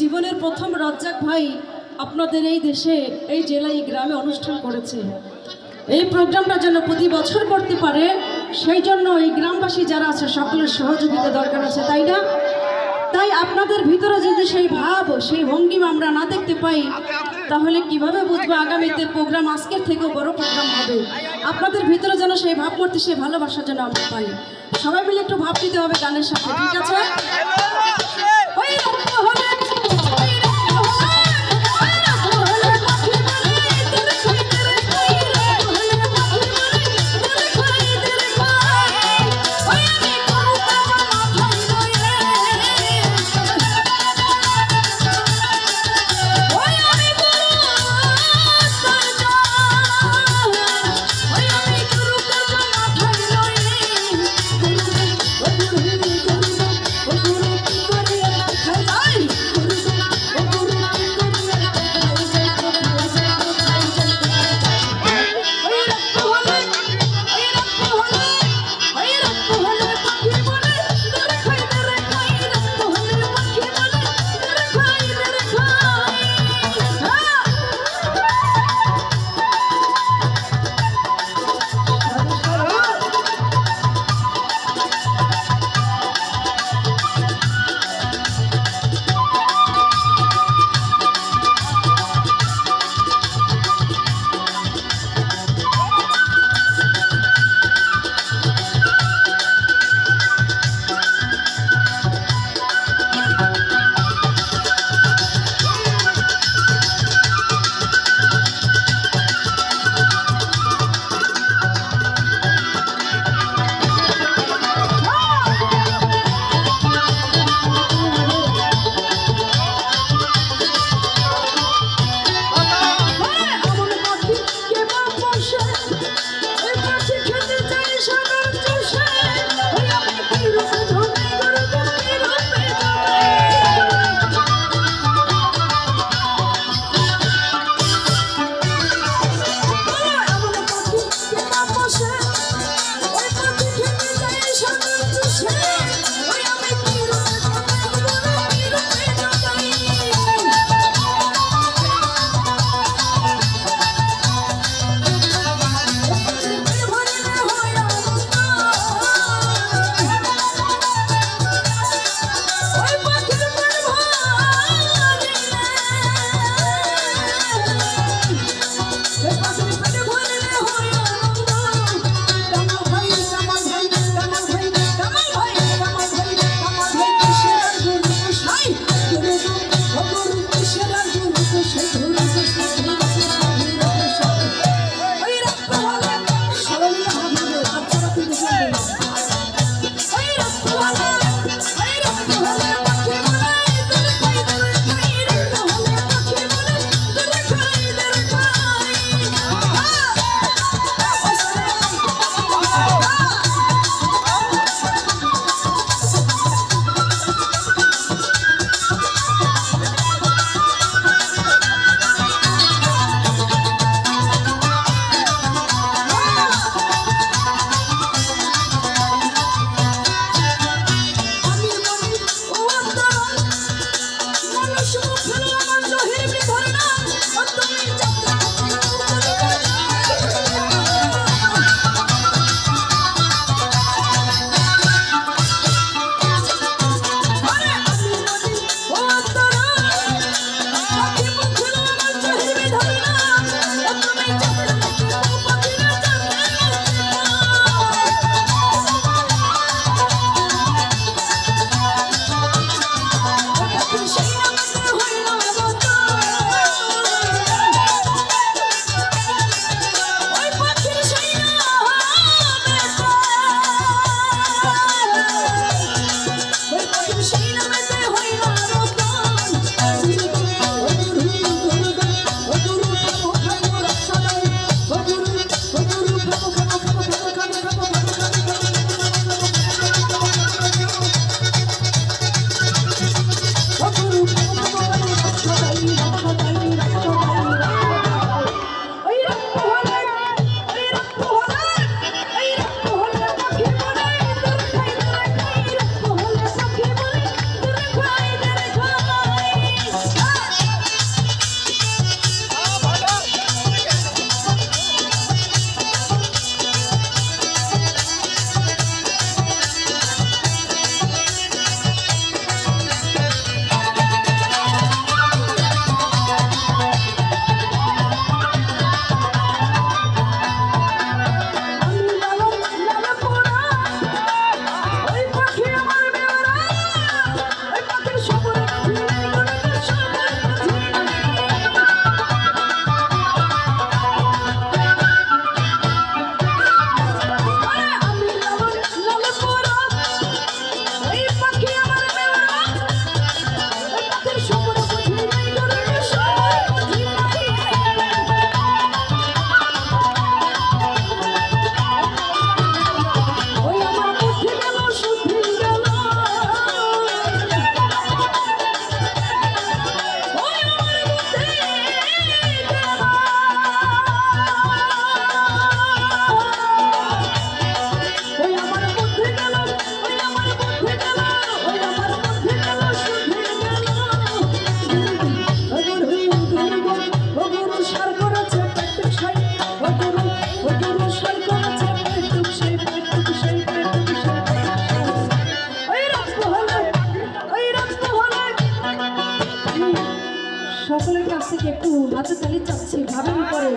জীবনের প্রথম রাজ্জাক ভাই আপনাদের এই দেশে, এই জেলায়, এই গ্রামে অনুষ্ঠান করেছে। এই প্রোগ্রামটা যেন প্রতি বছর করতে পারে, সেই জন্য এই গ্রামবাসী যারা আছে, সকলের সহযোগিতা দরকার আছে, তাই না? তাই আপনাদের ভিতরে যদি সেই ভাব, সেই ভঙ্গিমা আমরা না দেখতে পাই, তাহলে কীভাবে বুঝব আগামীতে প্রোগ্রাম, আজকের থেকেও বড় প্রোগ্রাম হবে? আপনাদের ভিতরে যেন সেই ভাব করতে সেই ভালোবাসা যেন আমরা পাই। সবাই মিলে একটু ভাব দিতে হবে গানের সাথে, ঠিক আছে? মালিকের কাছ থেকে একটু হাতে তালি চাচ্ছি, ভাবের উপরে।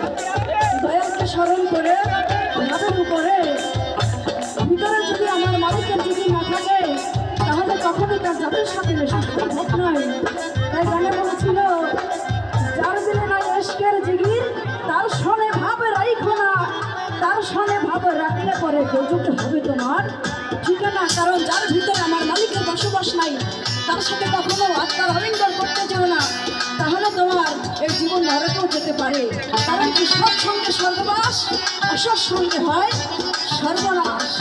দয়ালকে স্মরণ করে, ভাবের উপরে। ভিতরে যদি আমার মালিকের যদি না থাকে, তাহলে কখনোই তার জাতির সাথে সম্ভব নয়। তাই গানে বলেছিল নরকেও যেতে পারে। কারণ কি সৎসঙ্গে স্বর্গবাস অসৎসঙ্গে হয় সর্বনাশ।